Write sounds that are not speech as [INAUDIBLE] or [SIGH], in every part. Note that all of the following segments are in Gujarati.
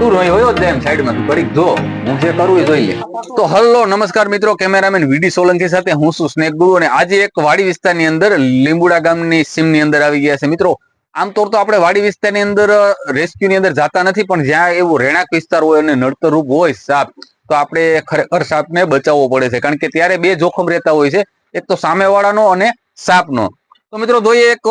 તું રોઈ હોયો જ સાઈડમાં તું કરી જો, હું જે કરું એ જોઈ તો હલો નમસ્કાર મિત્રો, કેમેરામેન વીડી સોલંકી સાથે હું છું સ્નેક ગુરુ અને આજે એક વાડી વિસ્તારની અંદર લીંબુડા ગામની સીમની અંદર આવી ગયા છે. મિત્રો, આમ તો આપણે વાડી વિસ્તારની અંદર રેસ્ક્યુ ની અંદર જાતા નથી, પણ જ્યાં એવું રહેણાંક વિસ્તાર હોય અને નડતરરૂપ હોય સાપ, તો આપણે ખરેખર સાપને બચાવવો પડે છે. કારણ કે ત્યારે બે જોખમ રહેતા હોય છે. એક તો સામેવાળાનો અને સાપનો. તો મિત્રો, જોઈએ એક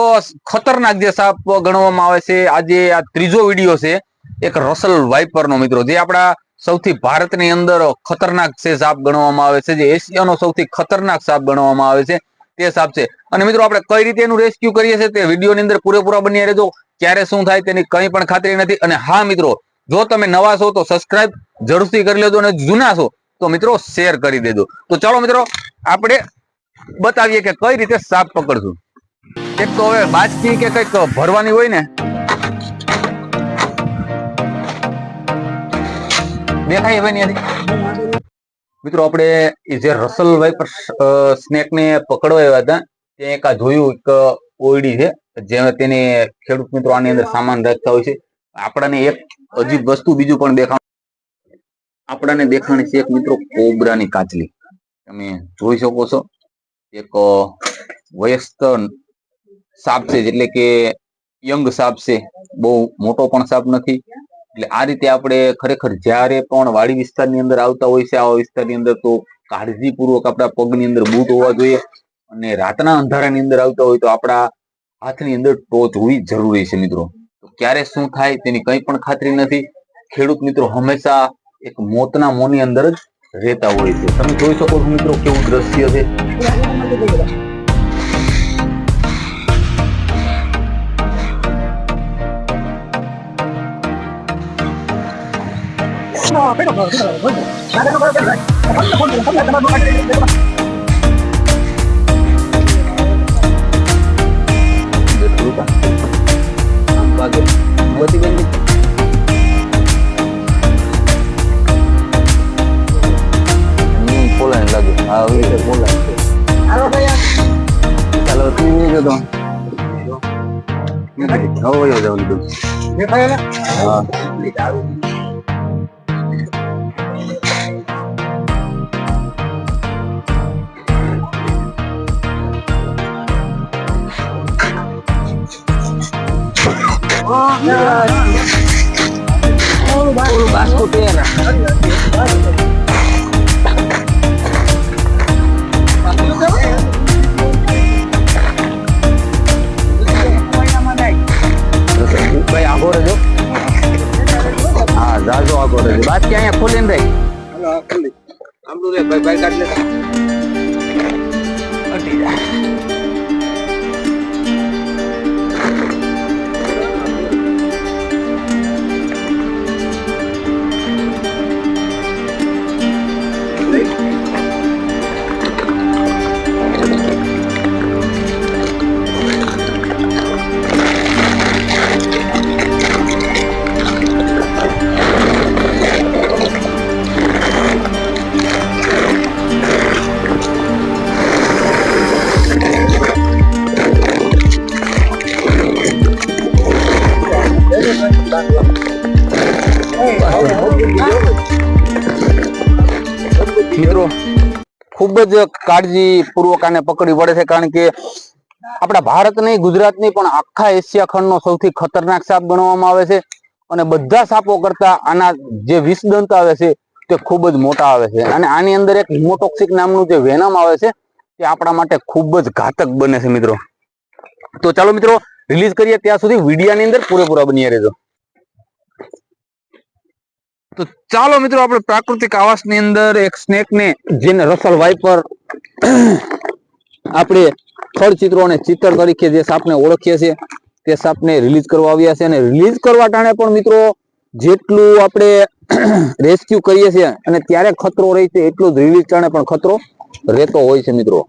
ખતરનાક જે સાપ ગણવામાં આવે છે. આજે આ ત્રીજો વીડિયો છે. એક રસલ વાઇપરનો મિત્રો, જે આપણા સૌથી ભારતની અંદર ખતરનાક છે સાપ ગણવામાં આવે છે, જે એશિયાનો સૌથી ખતરનાક સાપ ગણવામાં આવે છે, તે સાપ છે. અને મિત્રો, આપણે કઈ રીતે એનું રેસ્ક્યુ કરીએ છીએ તે વિડીયોની અંદર પૂરેપૂરા બની રહેજો. ક્યારે શું થાય તેની કઈ પણ ખાતરી નથી. અને હા, મિત્રો, જો તમે નવા છો તો સબસ્ક્રાઇબ જરૂરથી કરી લેજો અને જૂના છો તો મિત્રો શેર કરી દેજો. તો ચાલો મિત્રો, આપણે બતાવીએ કે કઈ રીતે સાપ પકડશું. એક તો હવે બાજકી કે કંઈક ભરવાની હોય ને દેખાય હવે મિત્રો, આપણે જે રસલ વાઇપર સ્નેક ને પકડવા આવ્યા હતા તે એક આ જોયું, એક ઓયડી છે જે તેને ખેડૂત મિત્રો આની અંદર સામાન રાખતા હોય છે. આપણાને એક અજીબ વસ્તુ બીજું પણ દેખાણ આપણાને દેખાણી છે એક મિત્રો કોબરાની કાચલી. તમે જોઈ શકો છો. એક વયસ્ક સાપ છે, એટલે કે યંગ સાપ છે. બહુ મોટો પણ સાપ નથી. એટલે આ રીતે આપણે ખરેખર જ્યારે પણ વાડી વિસ્તારની અંદર આવતા હોય છે, આવા વિસ્તારની અંદર તો કાળજીપૂર્વક આપણા પગની અંદર બૂટ હોવા જોઈએ અને રાતના અંધારાની અંદર આવતા હોય તો આપણા હાથની અંદર ટોચ હોવી જરૂરી છે મિત્રો. તો ક્યારે શું થાય તેની કંઈ પણ ખાતરી નથી. ખેડૂત મિત્રો હંમેશા એક મોતના મોની અંદર જ રહેતા હોય છે. તમે જોઈ શકો છો મિત્રો કેવું દ્રશ્ય છે. થોડુંક આમ બાજુ બધી બેન હમ, પોલાય લાગે હા આવી રીતે પોલાય ચાલો તું જો તો હવે જાવ લીધું હા ઓલું બાસ્કુટ એ ને. ભાઈ મિત્રો, ખૂબ જ કાળજીપૂર્વક આને પકડવી પડે છે કારણ કે આપણા ભારત નહીં, ગુજરાત નહીં, પણ આખા એશિયા ખંડનો સૌથી ખતરનાક સાપ ગણવામાં આવે છે અને બધા સાપો કરતા આના જે વિષદંત આવે છે તે ખૂબ જ મોટા આવે છે. અને આની અંદર એક હિમોટોક્સિક નામનું જે વેનમ આવે છે તે આપણા માટે ખૂબ જ ઘાતક બને છે મિત્રો. તો ચાલો મિત્રો રિલીઝ કરીએ ત્યાં સુધી વિડીયાની અંદર પૂરેપૂરા બની રહેજો. તો ચાલો મિત્રો, આપણે પ્રાકૃતિક આવાસની અંદર એક સ્નેકને જેને રસલ વાઇપર [CLEARS THROAT] આપણે ફળ ચિત્રો અને ચિત્ર તરીકે જે સાપને ઓળખીએ છીએ, તે સાપને રિલીઝ કરવા આવ્યા છે. અને રિલીઝ કરવા ટાણે પણ મિત્રો, જેટલું આપણે [CLEARS THROAT] રેસ્ક્યુ કરીએ છીએ, અને ત્યારે ખતરો રહે છે એટલું જ રિલીઝ ટાણે પણ ખતરો રહેતો હોય છે મિત્રો.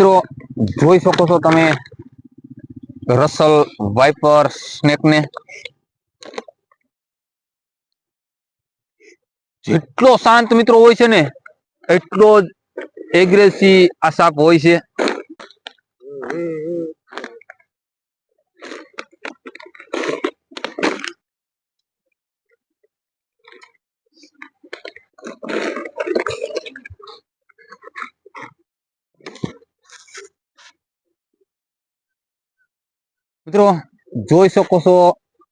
મિત્રો, જોઈ શકો છો તમે રસલ વાઇપર સ્નેક ને. જેટલો શાંત મિત્રો હોય છે ને, એટલો જ એગ્રેસિવ આ સાપ હોય છે. મિત્રો, જોઈ શકો છો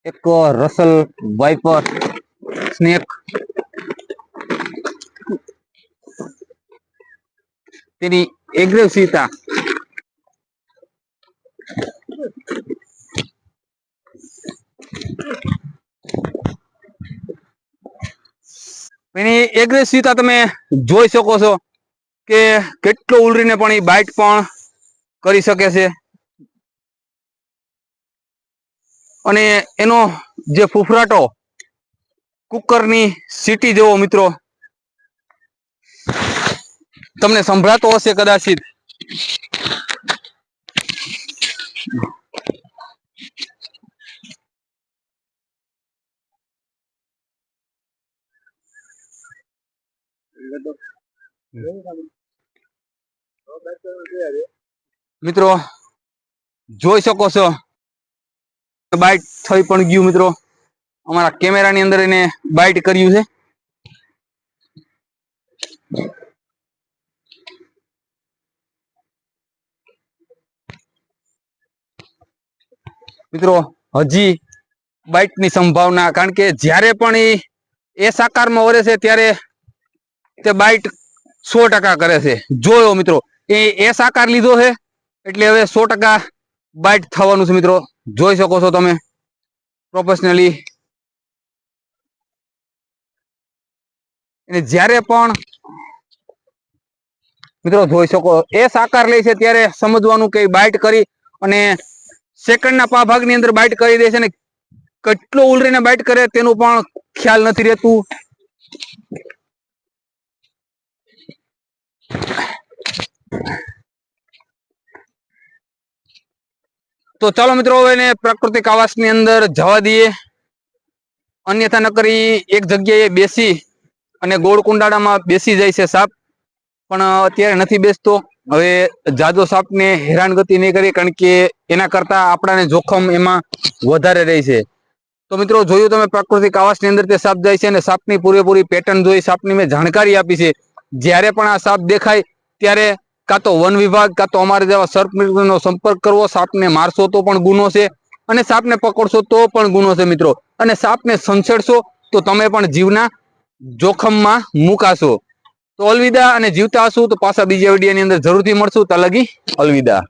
એક રસલ વાઇપર સ્નેક. તેની એગ્રેસિવતા એની એગ્રેસિવતા તમે જોઈ શકો છો કે કેટલો ઉલરીને પણ એ બાઇટ પણ કરી શકે છે. અને એનો જે ફૂફરાટો કુકરની સીટી જેવો મિત્રો તમને સંભળાતો હશે કદાચિત. મિત્રો, જોઈ શકો છો. બાઇટ થઈ પણ ગયું મિત્રો. અમારા કેમેરાની અંદર એને બાઇટ કર્યું છે. મિત્રો, હજી બાઇટની સંભાવના, કારણ કે જ્યારે પણ એ એ સાકારમાં વરે છે, ત્યારે તે બાઇટ સો કરે છે. જોયો મિત્રો, એ એ સાકાર લીધો છે, એટલે હવે સો બાઇટ થવાનું છે મિત્રો. જોઈ શકો છો તમે પ્રોફેશનલી અને જ્યારે પણ મિત્રો જોઈ શકો, એ સાકાર લે છે ત્યારે સમજવાનું કે બાઇટ કરી અને સેકન્ડના પા ભાગની અંદર બાઇટ કરી દે છે ને કેટલો ઉલરીને બાઇટ કરે તેનું પણ ખ્યાલ નથી રહેતું. તો ચાલો મિત્રો, હવે એને પ્રાકૃતિક આવાસની અંદર જવા દઈએ. અન્યથા નકરી એક જગ્યાએ બેસી અને ગોળ કુંડાળામાં બેસી જાય છે સાપ. પણ અત્યારે નથી બેસતો. હવે જાદો સાપને હેરાનગતિ નહીં કરીએ કારણ કે એના કરતા આપણાને જોખમ એમાં વધારે રહે છે. તો મિત્રો, જોયું તમે પ્રાકૃતિક આવાસની અંદર તે સાપ જાય છે અને સાપની પૂરેપૂરી પેટર્ન જોઈ સાપની મેં જાણકારી આપી છે. જ્યારે પણ આ સાપ દેખાય, ત્યારે કાં તો વન વિભાગ, કાં તો અમારે જેવા સર્પમિત્રનો સંપર્ક કરવો, સાપને મારશો તો પણ ગુનો છે અને સાપને પકડશો તો પણ ગુનો છે મિત્રો. અને સાપને સંછેડશો તો તમે પણ જીવના જોખમમાં મુકાશો. તો અલવિદા અને જીવતા હશું તો પાછા બીજા વિડીયોની અંદર જરૂરથી મળશું. તલગી અલવિદા.